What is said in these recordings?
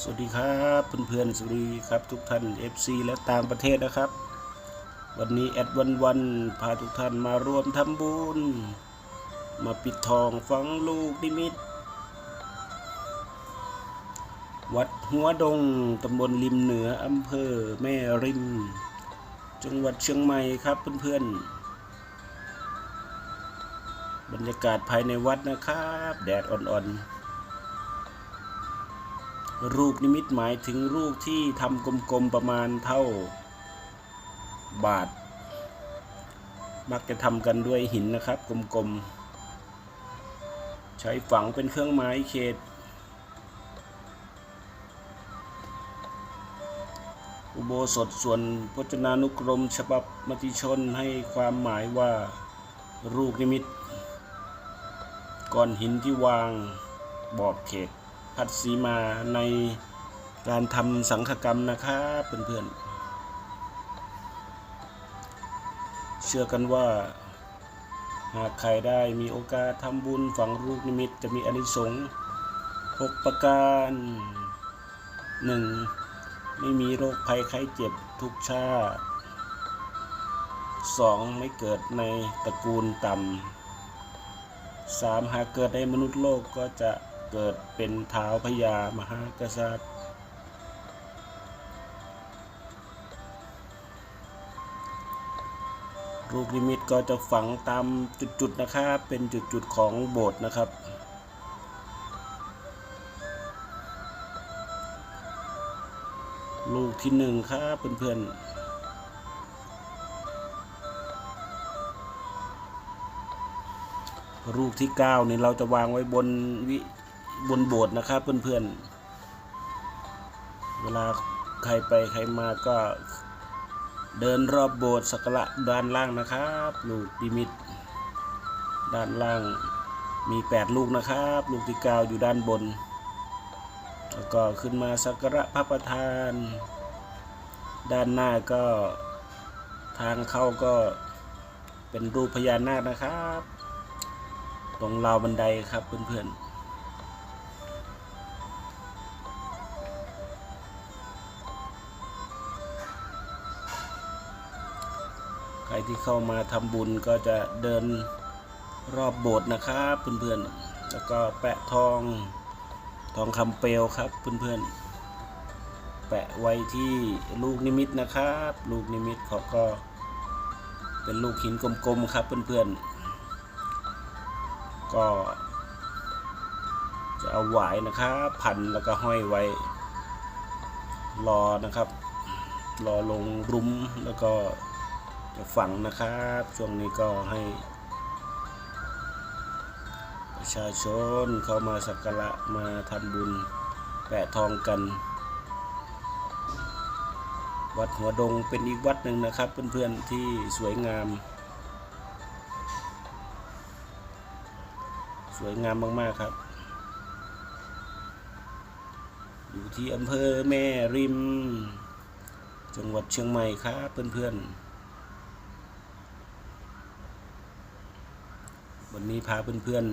สวัสดีครับเพื่อนๆสวัสดีครับทุกท่าน FC และต่างประเทศนะครับ วันนี้แอดวันวันพาทุกท่านมารวมทำบุญ มาปิดทองฝังลูกนิมิต วัดหัวดงตำบลริมเหนืออำเภอแม่ริม จังหวัดเชียงใหม่ครับเพื่อนๆบรรยากาศภายในวัดนะครับ แดดอ่อนๆ รูปนิมิตหมายถึงรูปที่ทำกลมๆประมาณเท่าบาท มักจะทำกันด้วยหินนะครับกลมๆ ใช้ฝังเป็นเครื่องหมายเขต อุโบสถส่วนพจนานุกรมฉบับมติชนให้ความหมายว่ารูปนิมิต ก้อนหินที่วางบอกเขต พัดสีมาในการทำสังฆกรรมนะครับเพื่อนๆ เชื่อกันว่า หากใครได้มีโอกาสทำบุญฝังรูปนิมิตจะมีอนิสงส์หกประการหนึ่งไม่มีโรคภัยไข้เจ็บทุกชาติสองไม่เกิดในตระกูลต่ำสามหากเกิดในมนุษย์โลกก็จะ เกิดเป็นเท้าวพญามหากษัตริย์รูปนิมิตก็จะฝังตามจุดๆนะครับ เป็นจุดๆของโบสถ์นะครับลูกที่หนึ่งครับเพื่อนๆรูปที่เก้านี่เราจะวางไว้บนวิ บนโบสถ์นะครับเพื่อนๆ เวลาใครไปใครมาก็เดินรอบโบสถ์สักการะด้านล่างนะครับลูกดิมิต ด้านล่างมีแปดลูกนะครับ ลูกที่เก้าอยู่ด้านบน แล้วก็ขึ้นมาสักการะพระประธาน ด้านหน้าก็ทางเข้าก็เป็นรูปพญานาคนะครับ ตรงราวบันไดครับเพื่อนๆ ที่เข้ามาทำบุญก็จะเดินรอบโบสถ์นะครับเพื่อนๆ แล้วก็แปะทองทองคำเปลวครับเพื่อนๆ แปะไว้ที่ลูกนิมิตนะครับ ลูกนิมิตเขาก็เป็นลูกหินกลมๆครับเพื่อนๆ ก็จะเอาหวายนะครับพันแล้วก็ห้อยไว้รอนะครับ รอลงรุมแล้วก็ ฝังนะครับ ช่วงนี้ก็ให้ ประชาชนเข้ามาสักการะมาทำบุญแปะทองกัน วัดหัวดงเป็นอีกวัดหนึ่งนะครับ เพื่อนๆที่สวยงาม สวยงามมากๆครับ อยู่ที่อำเภอแม่ริม จังหวัดเชียงใหม่ครับเพื่อนๆ วันนี้พาเพื่อน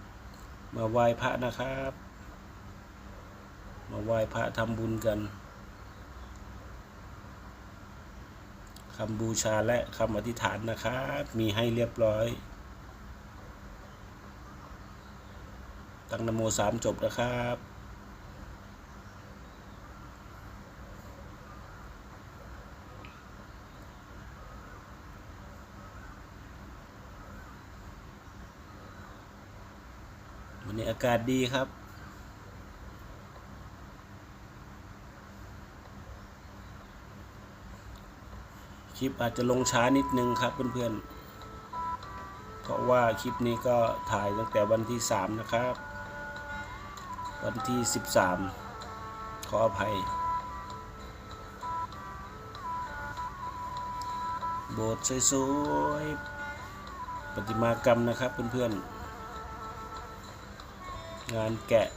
ๆ มาไหว้พระนะครับ มาไหว้พระทำบุญกันคำบูชาและคำอธิษฐานนะครับ มีให้เรียบร้อย ตั้งนโมสามจบนะครับ วันนี้อากาศดีครับ คลิปอาจจะลงช้านิดนึงครับเพื่อนๆ เพราะว่าคลิปนี้ก็ถ่ายตั้งแต่วันที่ 3 นะครับ วันที่ 13 ขออภัย โบสถ์สวยๆประติมากรรมนะครับเพื่อนๆ งานแกะ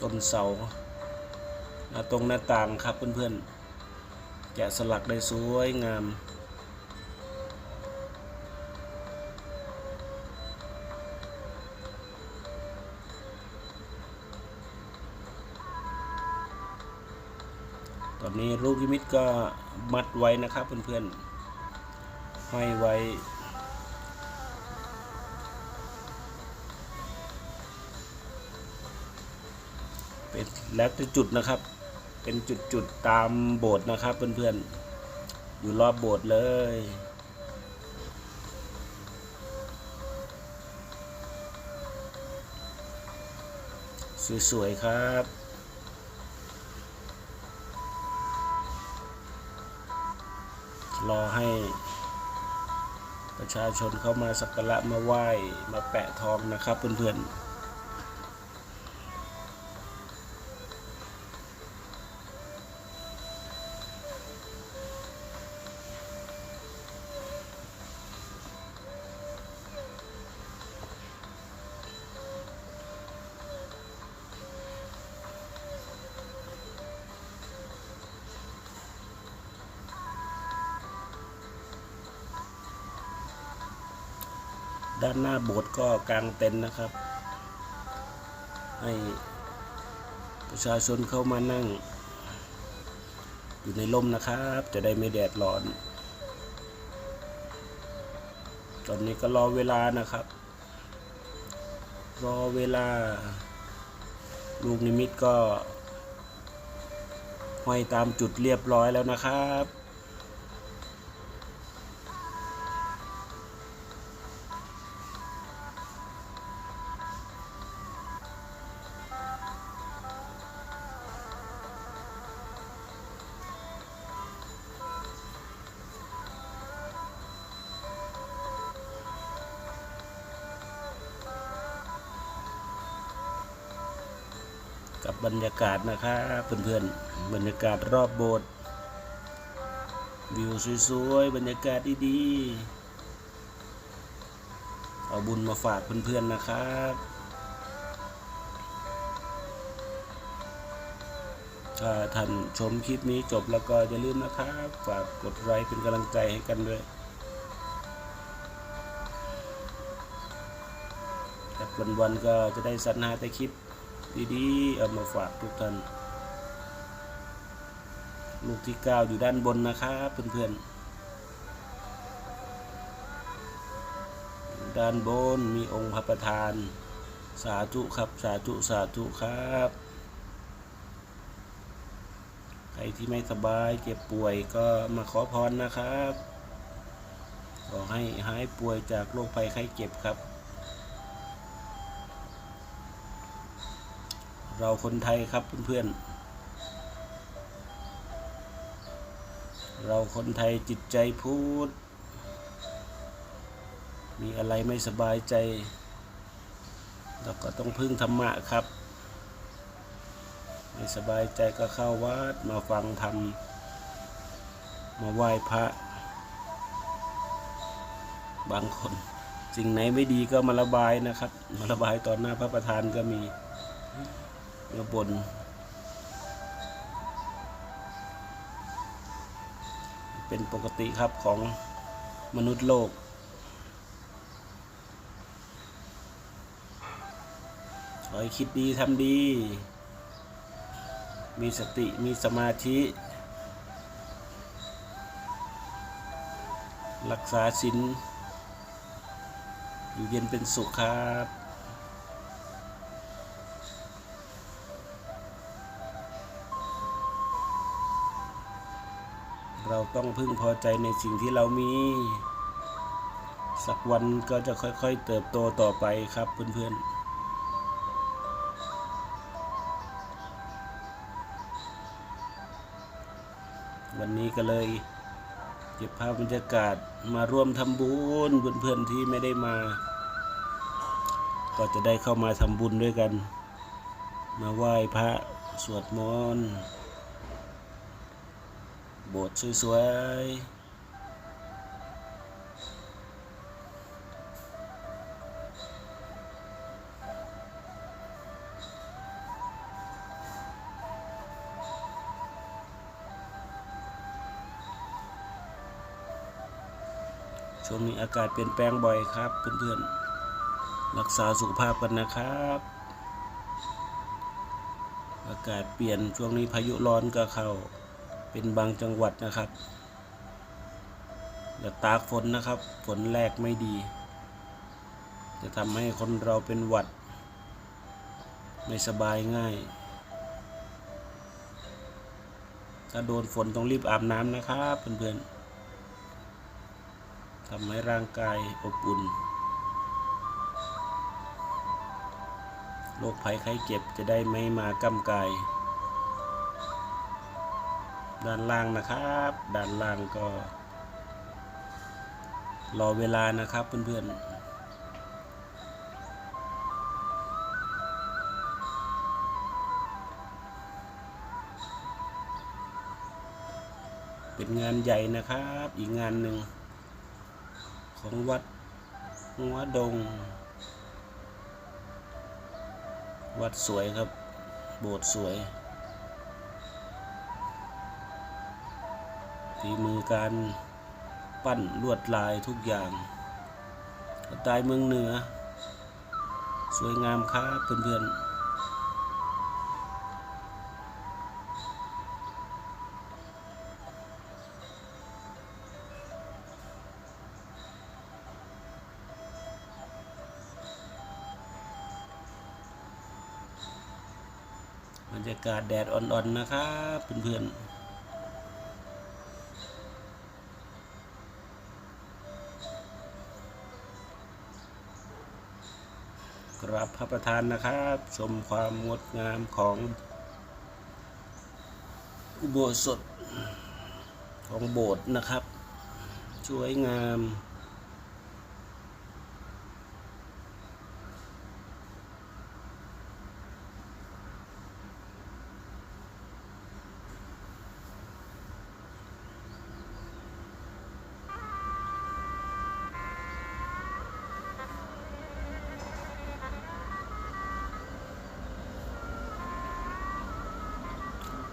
ต้นเสาตรงหน้าต่างครับเพื่อนๆ แกะสลักได้สวยงาม ตอนนี้ลูกยิมิตก็มัดไว้นะครับเพื่อนๆ ห้อยไว้ เป็นแล้วแต่จุดนะครับ เป็นจุดๆตามโบสถ์นะครับเพื่อนๆ อยู่รอบโบสถ์เลย สวยๆครับรอให้ประชาชนเข้ามาสักการะมาไหว้มาแปะทองนะครับเพื่อนๆ ด้านหน้าโบสถ์ก็กางเต็นท์นะครับ ให้ประชาชนเข้ามานั่ง อยู่ในร่มนะครับ จะได้ไม่แดดร้อน ตอนนี้ก็รอเวลานะครับ รอเวลา ลูกนิมิตก็ห้อยตามจุดเรียบร้อยแล้วนะครับ บรรยากาศนะครับเพื่อนๆ บรรยากาศรอบโบสถ์วิวสวยๆ บรรยากาศดีๆ เอาบุญมาฝากเพื่อนๆ นะครับ ถ้าท่านชมคลิปนี้จบแล้วก็อย่าลืมนะครับ ฝากกดไลค์เป็นกำลังใจให้กันด้วยแต่วันๆก็จะได้สรรหาแต่คลิป ดีๆเอามาฝากทุกท่านลูกที่เก้าอยู่ด้านบนนะครับเพื่อนๆ ด้านบนมีองค์พระประธาน สาธุครับสาธุสาธุครับ ใครที่ไม่สบายเจ็บป่วยก็มาขอพรนะครับ ขอให้หายป่วยจากโรคภัยไข้เจ็บครับ เราคนไทยครับเพื่อนๆ เราคนไทยจิตใจพูด มีอะไรไม่สบายใจ เราก็ต้องพึ่งธรรมะครับ ไม่สบายใจก็เข้าวัดมาฟังธรรม มาไหว้พระ บางคนสิ่งไหนไม่ดีก็มาระบายนะครับ มาระบายตอนหน้าพระประธานก็มี มาบน เป็นปกติครับของมนุษย์โลก ขอให้คิดดีทำดี มีสติมีสมาธิ รักษาศีลอยู่เย็นเป็นสุขครับ เราต้องพึงพอใจในสิ่งที่เรามี สักวันก็จะค่อยๆเติบโตต่อไปครับเพื่อนๆวันนี้ก็เลยเก็บภาพบรรยากาศมาร่วมทำบุญเพื่อนๆที่ไม่ได้มา ก็จะได้เข้ามาทำบุญด้วยกัน มาไหว้พระสวดมนต์ โบสถ์สวยๆช่วงนี้อากาศเปลี่ยนแปลงบ่อยครับเพื่อนๆ รักษาสุขภาพกันนะครับ อากาศเปลี่ยนช่วงนี้พายุร้อนก็เข้า เป็นบางจังหวัดนะครับอย่าตากฝนนะครับ ฝนแรกไม่ดี จะทำให้คนเราเป็นหวัด ไม่สบายง่าย ถ้าโดนฝนต้องรีบอาบน้ำนะครับเพื่อนๆทำให้ร่างกายอบอุ่นโรคภัยไข้เจ็บจะได้ไม่มากำกาย ด้านล่างนะครับ ด้านล่างก็ รอเวลานะครับเพื่อนๆเป็นงานใหญ่นะครับ อีกงานหนึ่ง ของวัดหัวดง วัดสวยครับ โบสถ์สวย ฝีมือการปั้นลวดลายทุกอย่างสไตล์เมืองเหนือ สวยงามครับเพื่อนๆบรรยากาศแดดอ่อนๆ นะครับเพื่อนๆ พระประธานนะครับ ชมความงดงามของอุโบสถของโบสถ์นะครับ สวยงาม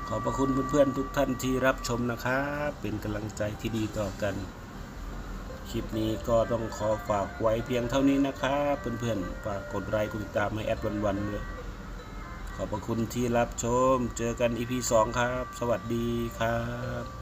ขอบพระคุณเพื่อนๆทุกท่านที่รับชมนะครับเป็นกำลังใจที่ดีต่อกัน คลิปนี้ก็ต้องขอฝากไว้เพียงเท่านี้นะครับเพื่อนๆฝากกดไลค์กดติดตามให้แอดวันๆด้วยขอบพระคุณที่รับชม เจอกันอีพี2ครับ สวัสดีครับ